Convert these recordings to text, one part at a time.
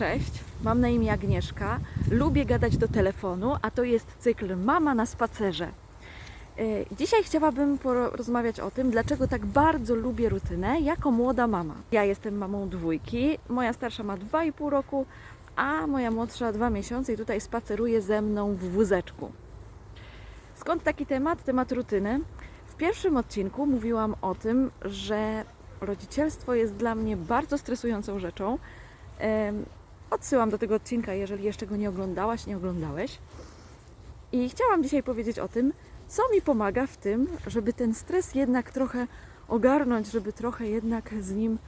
Cześć, mam na imię Agnieszka. Lubię gadać do telefonu, a to jest cykl Mama na spacerze. E, Dzisiaj chciałabym porozmawiać o tym, dlaczego tak bardzo lubię rutynę jako młoda mama. Ja jestem mamą dwójki, moja starsza ma 2,5 roku, a moja młodsza 2 miesiące i tutaj spaceruje ze mną w wózeczku. Skąd taki temat? Temat rutyny. W pierwszym odcinku mówiłam o tym, że rodzicielstwo jest dla mnie bardzo stresującą rzeczą. Odsyłam do tego odcinka, jeżeli jeszcze go nie oglądałaś, nie oglądałeś. I chciałam dzisiaj powiedzieć o tym, co mi pomaga w tym, żeby ten stres jednak trochę ogarnąć, żeby trochę jednak z nim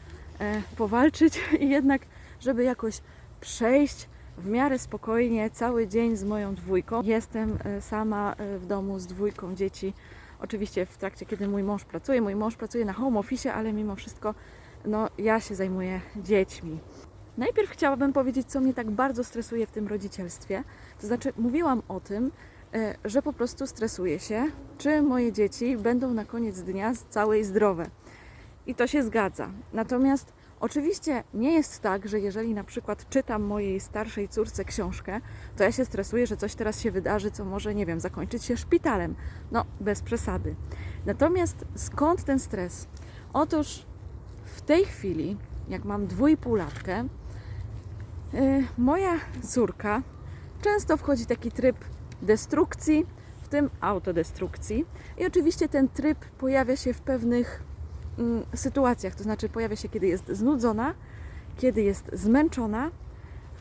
e, powalczyć i jednak, żeby jakoś przejść w miarę spokojnie cały dzień z moją dwójką. Jestem e, sama e, w domu z dwójką dzieci. Oczywiście w trakcie, kiedy mój mąż pracuje. Mój mąż pracuje na home office, ale mimo wszystko no, ja się zajmuję dziećmi. Najpierw chciałabym powiedzieć, co mnie tak bardzo stresuje w tym rodzicielstwie. To znaczy, mówiłam o tym, e, że po prostu stresuję się, czy moje dzieci będą na koniec dnia całe i zdrowe. I to się zgadza. Natomiast oczywiście nie jest tak, że jeżeli na przykład czytam mojej starszej córce książkę, to ja się stresuję, że coś teraz się wydarzy, co może, nie wiem, zakończyć się szpitalem. No, bez przesady. Natomiast skąd ten stres? Otóż w tej chwili, jak mam dwójpółlatkę, moja córka często wchodzi taki tryb destrukcji, w tym autodestrukcji. I oczywiście ten tryb pojawia się w pewnych mm, sytuacjach, to znaczy pojawia się, kiedy jest znudzona, kiedy jest zmęczona,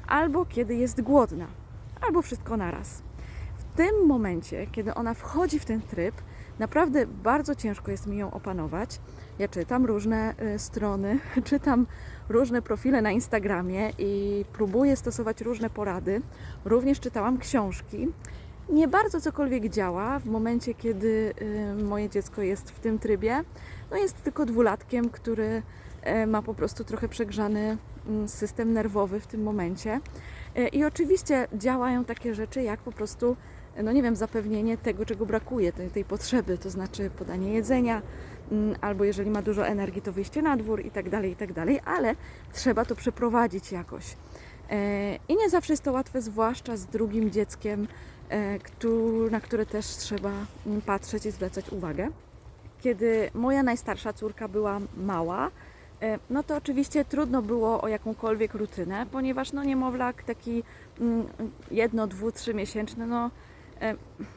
albo kiedy jest głodna, albo wszystko naraz. W tym momencie, kiedy ona wchodzi w ten tryb, naprawdę bardzo ciężko jest mi ją opanować. Ja czytam różne y, strony, czytam różne profile na Instagramie i próbuję stosować różne porady. Również czytałam książki. Nie bardzo cokolwiek działa w momencie, kiedy y, moje dziecko jest w tym trybie. No jest tylko dwulatkiem, który e, ma po prostu trochę przegrzany mm, system nerwowy w tym momencie. I oczywiście działają takie rzeczy jak po prostu, no nie wiem, zapewnienie tego, czego brakuje, tej, tej potrzeby, to znaczy podanie jedzenia, mm, albo jeżeli ma dużo energii, to wyjście na dwór i tak dalej, i tak dalej, ale trzeba to przeprowadzić jakoś. E, I nie zawsze jest to łatwe, zwłaszcza z drugim dzieckiem, e, na które też trzeba mm, patrzeć i zwracać uwagę. Kiedy moja najstarsza córka była mała, e, no to oczywiście trudno było o jakąkolwiek rutynę, ponieważ no niemowlak taki mm, jedno, dwu, trzy miesięczny, no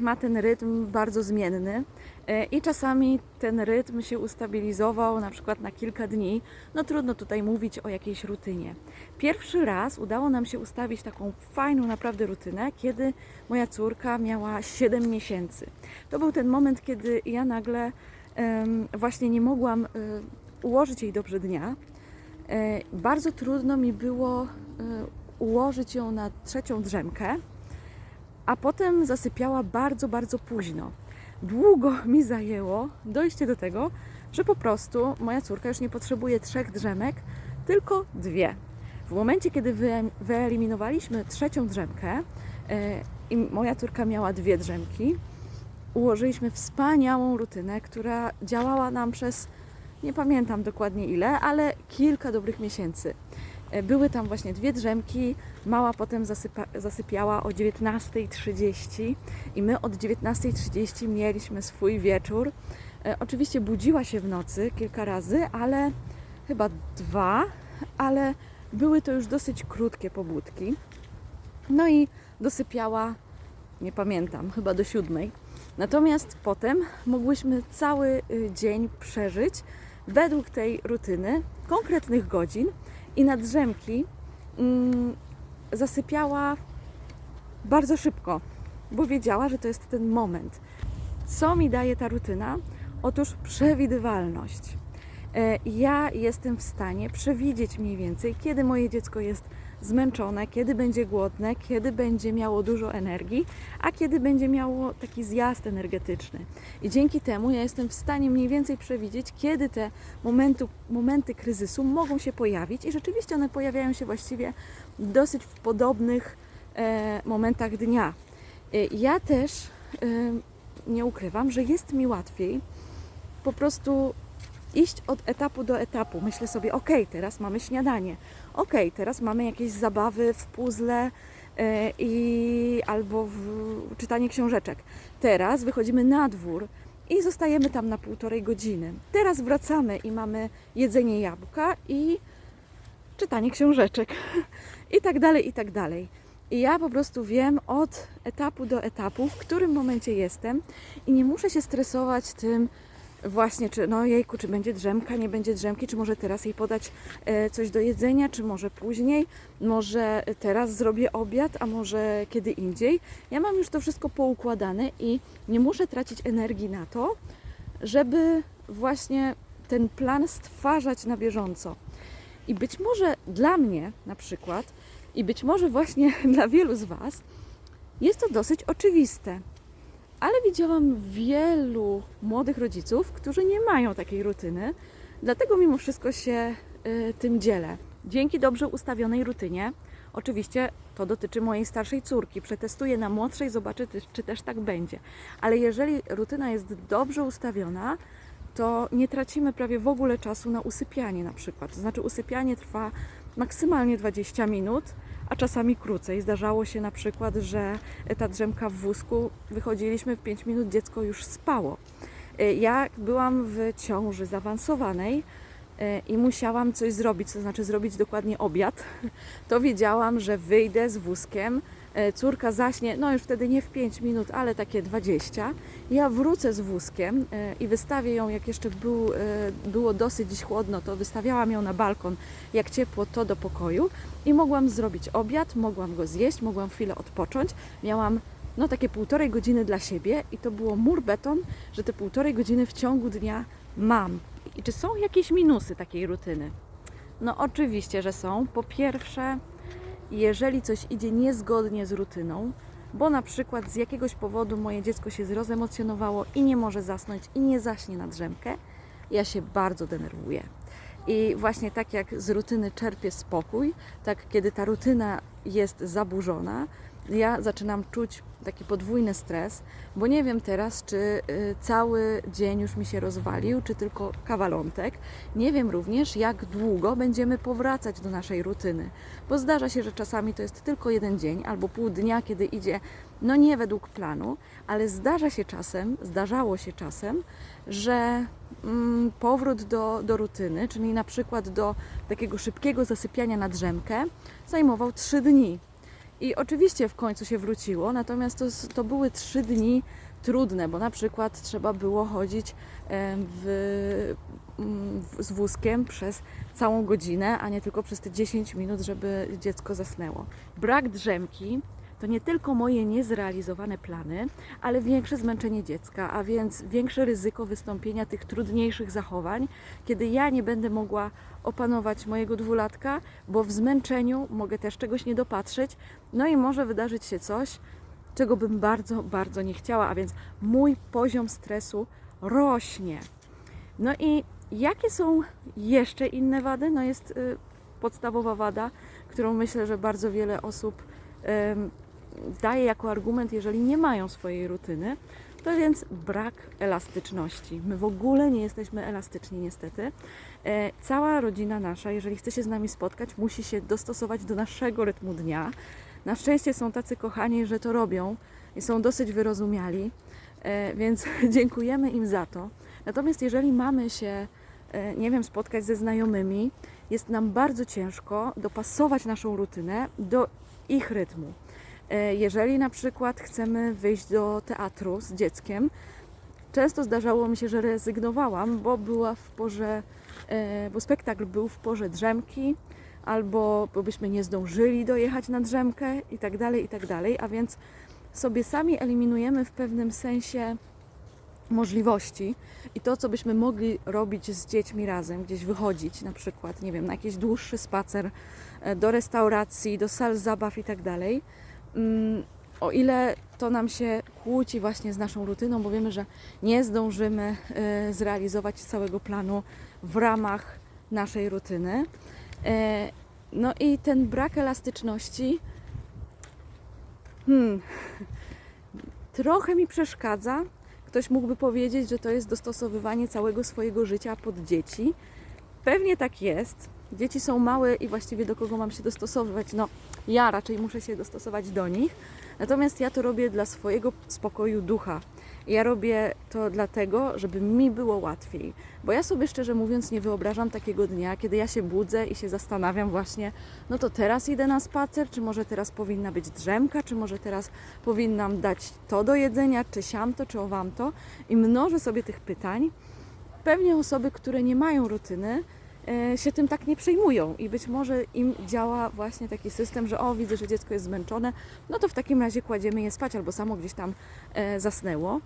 ma ten rytm bardzo zmienny e, i czasami ten rytm się ustabilizował na przykład na kilka dni. No trudno tutaj mówić o jakiejś rutynie. Pierwszy raz udało nam się ustawić taką fajną naprawdę rutynę, kiedy moja córka miała 7 miesięcy. To był ten moment, kiedy ja nagle właśnie nie mogłam e, ułożyć jej dobrze dnia. E, Bardzo trudno mi było e, ułożyć ją na trzecią drzemkę, a potem zasypiała bardzo, bardzo późno. Długo mi zajęło dojście do tego, że po prostu moja córka już nie potrzebuje trzech drzemek, tylko dwie. W momencie, kiedy wy- wyeliminowaliśmy trzecią drzemkę e, i moja córka miała dwie drzemki, ułożyliśmy wspaniałą rutynę, która działała nam przez nie pamiętam dokładnie ile, ale kilka dobrych miesięcy. E, Były tam właśnie dwie drzemki, mała potem zasypa, zasypiała o 19.30 i my od 19.30 mieliśmy swój wieczór. E, Oczywiście budziła się w nocy kilka razy, ale chyba dwa, ale były to już dosyć krótkie pobudki. No i dosypiała, nie pamiętam, chyba do siódmej. Natomiast potem mogłyśmy cały y, dzień przeżyć według tej rutyny, konkretnych godzin i na drzemki mm, zasypiała bardzo szybko, bo wiedziała, że to jest ten moment. Co mi daje ta rutyna? Otóż przewidywalność. E, Ja jestem w stanie przewidzieć mniej więcej, kiedy moje dziecko jest zmęczone, kiedy będzie głodne, kiedy będzie miało dużo energii, a kiedy będzie miało taki zjazd energetyczny. I dzięki temu ja jestem w stanie mniej więcej przewidzieć, kiedy te momentu, momenty kryzysu mogą się pojawić i rzeczywiście one pojawiają się właściwie dosyć w podobnych e, momentach dnia. E, ja też e, nie ukrywam, że jest mi łatwiej po prostu iść od etapu do etapu. Myślę sobie, ok, teraz mamy śniadanie, ok, teraz mamy jakieś zabawy w puzzle e, i albo w czytanie książeczek. Teraz wychodzimy na dwór i zostajemy tam na półtorej godziny. Teraz wracamy i mamy jedzenie jabłka i czytanie książeczek i tak dalej, i tak dalej. I ja po prostu wiem od etapu do etapu, w którym momencie jestem i nie muszę się stresować tym właśnie, czy no jejku, czy będzie drzemka, nie będzie drzemki, czy może teraz jej podać e, coś do jedzenia, czy może później, może teraz zrobię obiad, a może kiedy indziej. Ja mam już to wszystko poukładane i nie muszę tracić energii na to, żeby właśnie ten plan stwarzać na bieżąco. I być może dla mnie na przykład, i być może właśnie dla wielu z Was, jest to dosyć oczywiste. Ale widziałam wielu młodych rodziców, którzy nie mają takiej rutyny, dlatego mimo wszystko się y, tym dzielę. Dzięki dobrze ustawionej rutynie, oczywiście to dotyczy mojej starszej córki, przetestuję na młodszej, zobaczę czy też tak będzie. Ale jeżeli rutyna jest dobrze ustawiona, to nie tracimy prawie w ogóle czasu na usypianie na przykład. To znaczy usypianie trwa maksymalnie 20 minut, a czasami krócej. Zdarzało się na przykład, że ta drzemka w wózku, wychodziliśmy w 5 minut, dziecko już spało. Y, Ja byłam w ciąży zaawansowanej y, i musiałam coś zrobić, to znaczy zrobić dokładnie obiad, to wiedziałam, że wyjdę z wózkiem, córka zaśnie, no już wtedy nie w 5 minut, ale takie 20. Ja wrócę z wózkiem y, i wystawię ją, jak jeszcze był, y, było dosyć chłodno, to wystawiałam ją na balkon, jak ciepło, to do pokoju i mogłam zrobić obiad, mogłam go zjeść, mogłam chwilę odpocząć. Miałam no takie półtorej godziny dla siebie i to było mur beton, że te półtorej godziny w ciągu dnia mam. I czy są jakieś minusy takiej rutyny? No oczywiście, że są. Po pierwsze, jeżeli coś idzie niezgodnie z rutyną, bo na przykład z jakiegoś powodu moje dziecko się zrozemocjonowało i nie może zasnąć i nie zaśnie na drzemkę, ja się bardzo denerwuję. I właśnie tak jak z rutyny czerpię spokój, tak kiedy ta rutyna jest zaburzona, ja zaczynam czuć taki podwójny stres, bo nie wiem teraz, czy y, cały dzień już mi się rozwalił, czy tylko kawalątek. Nie wiem również, jak długo będziemy powracać do naszej rutyny, bo zdarza się, że czasami to jest tylko jeden dzień albo pół dnia, kiedy idzie no nie według planu, ale zdarza się czasem, zdarzało się czasem, że mm, powrót do, do rutyny, czyli na przykład do takiego szybkiego zasypiania na drzemkę, zajmował trzy dni. I oczywiście w końcu się wróciło, natomiast to, to były trzy dni trudne, bo na przykład trzeba było chodzić w, w, z wózkiem przez całą godzinę, a nie tylko przez te 10 minut, żeby dziecko zasnęło. Brak drzemki to nie tylko moje niezrealizowane plany, ale większe zmęczenie dziecka, a więc większe ryzyko wystąpienia tych trudniejszych zachowań, kiedy ja nie będę mogła opanować mojego dwulatka, bo w zmęczeniu mogę też czegoś nie dopatrzeć, no i może wydarzyć się coś, czego bym bardzo, bardzo nie chciała, a więc mój poziom stresu rośnie. No i jakie są jeszcze inne wady? No jest y, podstawowa wada, którą myślę, że bardzo wiele osób daje jako argument, jeżeli nie mają swojej rutyny, to więc brak elastyczności. My w ogóle nie jesteśmy elastyczni, niestety. E, Cała rodzina nasza, jeżeli chce się z nami spotkać, musi się dostosować do naszego rytmu dnia. Na szczęście są tacy kochani, że to robią i są dosyć wyrozumiali, e, więc dziękujemy im za to. Natomiast jeżeli mamy się, e, nie wiem, spotkać ze znajomymi, jest nam bardzo ciężko dopasować naszą rutynę do ich rytmu. E, Jeżeli na przykład chcemy wyjść do teatru z dzieckiem, często zdarzało mi się, że rezygnowałam, bo była w porze, e, bo spektakl był w porze drzemki, albo bo byśmy nie zdążyli dojechać na drzemkę i tak dalej, i tak dalej, a więc sobie sami eliminujemy w pewnym sensie możliwości i to, co byśmy mogli robić z dziećmi razem, gdzieś wychodzić na przykład, nie wiem, na jakiś dłuższy spacer, e, do restauracji, do sal zabaw i tak dalej. Mm, O ile to nam się kłóci właśnie z naszą rutyną, bo wiemy, że nie zdążymy e, zrealizować całego planu w ramach naszej rutyny. E, No i ten brak elastyczności hmm, trochę mi przeszkadza, Ktoś mógłby powiedzieć, że to jest dostosowywanie całego swojego życia pod dzieci. Pewnie tak jest. Dzieci są małe i właściwie do kogo mam się dostosowywać? No, ja raczej muszę się dostosować do nich. Natomiast ja to robię dla swojego spokoju ducha. Ja robię to dlatego, żeby mi było łatwiej. Bo ja sobie szczerze mówiąc nie wyobrażam takiego dnia, kiedy ja się budzę i się zastanawiam właśnie, no to teraz idę na spacer, czy może teraz powinna być drzemka, czy może teraz powinnam dać to do jedzenia, czy siamto, czy owamto. I mnożę sobie tych pytań. Pewnie osoby, które nie mają rutyny, e, się tym tak nie przejmują i być może im działa właśnie taki system, że o, widzę, że dziecko jest zmęczone, no to w takim razie kładziemy je spać albo samo gdzieś tam e, zasnęło.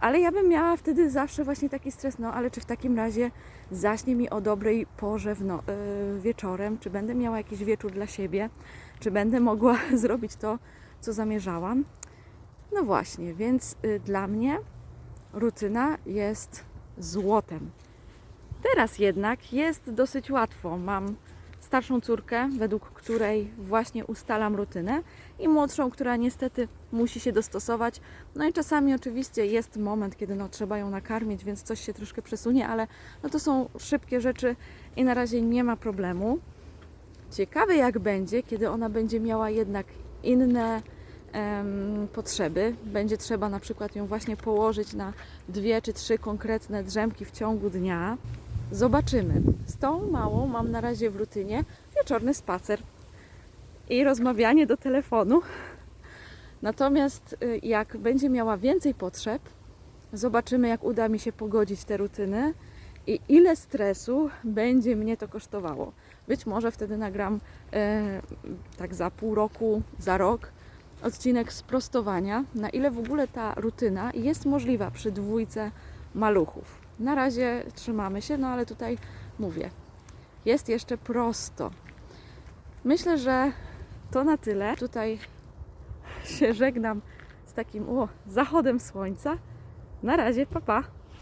Ale ja bym miała wtedy zawsze właśnie taki stres, no ale czy w takim razie zaśnie mi o dobrej porze no, e, wieczorem, czy będę miała jakiś wieczór dla siebie, czy będę mogła zrobić to, co zamierzałam. No właśnie, więc y, dla mnie rutyna jest złotem. Teraz jednak jest dosyć łatwo. Mam starszą córkę, według której właśnie ustalam rutynę, i młodszą, która niestety musi się dostosować. No i czasami oczywiście jest moment, kiedy no, trzeba ją nakarmić, więc coś się troszkę przesunie, ale no, to są szybkie rzeczy i na razie nie ma problemu. Ciekawe jak będzie, kiedy ona będzie miała jednak inne potrzeby. Będzie trzeba na przykład ją właśnie położyć na dwie czy trzy konkretne drzemki w ciągu dnia. Zobaczymy. Z tą małą mam na razie w rutynie wieczorny spacer i rozmawianie do telefonu. Natomiast y, jak będzie miała więcej potrzeb, zobaczymy jak uda mi się pogodzić te rutyny i ile stresu będzie mnie to kosztowało. Być może wtedy nagram e, tak za pół roku, za rok odcinek sprostowania, na ile w ogóle ta rutyna jest możliwa przy dwójce maluchów. Na razie trzymamy się, no ale tutaj mówię, jest jeszcze prosto. Myślę, że to na tyle. Tutaj się żegnam z takim o, zachodem słońca. Na razie, papa. Pa.